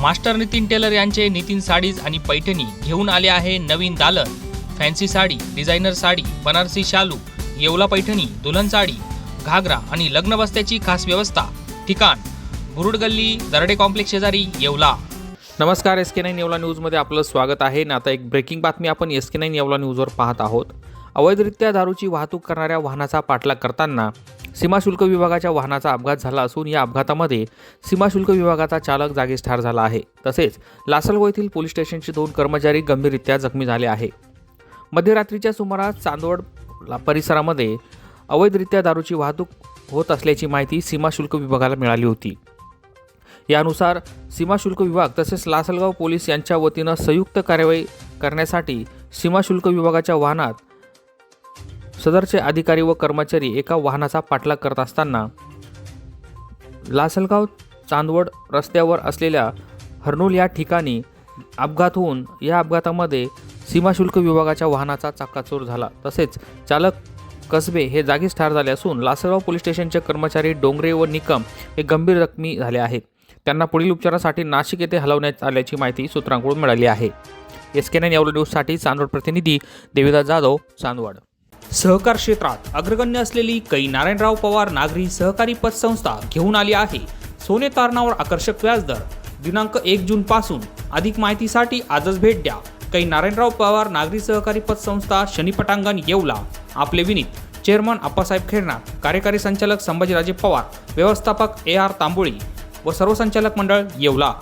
Master Nitin teller यांचे Nitin sarees आणि पैठणी घेऊन आले आहे नवीन दालन. फॅन्सी साडी डिझायनर साडी बनारसी शालू येवला पैठणी दुल्हन साडी घागरा आणि लग्न बस्त्याची खास व्यवस्था. ठिकाण बुरुड गल्ली दरडे कॉम्प्लेक्स शेजारी येवला. नमस्कार एस के नाईन येवला न्यूजमध्ये आपलं स्वागत आहे. ना आता एक ब्रेकिंग बातमी आपण एस के नाईन येवला न्यूजवर पाहत आहोत. अवैधरित्या दारूची वाहतूक करणाऱ्या वाहनाचा पाठलाग करताना सीमाशुल्क विभागाच्या वाहनाचा अपघात झाला असून या अपघातामध्ये सीमाशुल्क विभागाचा चालक जागीच ठार झाला आहे. तसेच लासलगाव येथील पोलीस स्टेशनचे दोन कर्मचारी गंभीररित्या जखमी झाले आहे. मध्यरात्रीच्या सुमारास चांदवड ला- परिसरामध्ये अवैधरित्या दारूची वाहतूक होत असल्याची माहिती सीमाशुल्क विभागाला मिळाली होती. यानुसार सीमाशुल्क विभाग तसेच लासलगाव पोलीस यांच्या वतीनं संयुक्त कार्यवाही करण्यासाठी सीमाशुल्क विभागाच्या वाहनात सदरचे अधिकारी व कर्मचारी एका वाहनाचा पाठलाग करत असताना लासलगाव चांदवड रस्त्यावर असलेल्या हर्नूल या ठिकाणी अपघात होऊन या अपघातामध्ये सीमाशुल्क विभागाच्या वाहनाचा चाकाचूर झाला. तसेच चालक कसबे हे जागीच ठार झाले असून लासलगाव पोलीस स्टेशनचे कर्मचारी डोंगरे व निकम हे गंभीर जखमी झाले आहेत. त्यांना पुढील उपचारासाठी नाशिक येथे हलवण्यात आल्याची माहिती सूत्रांकडून मिळाली आहे. एस के नाईन यावर न्यूजसाठी चांदवड प्रतिनिधी देविदास जाधव चांदवड. सहकार क्षेत्रात अग्रगण्य असलेली कै नारायणराव पवार नागरी सहकारी पतसंस्था घेऊन आली आहे. सोने तारणावर आकर्षक व्याजदर दिनांक एक जून पासून अधिक माहितीसाठी आजच भेट द्या. कै नारायणराव पवार नागरी सहकारी पतसंस्था शनिपटांगण येवला. आपले विनीत चेअरमन आप्पासाहेब खेरनार कार्यकारी संचालक संभाजीराजे पवार व्यवस्थापक ए आर तांबोळी व सर्व संचालक मंडळ येवला.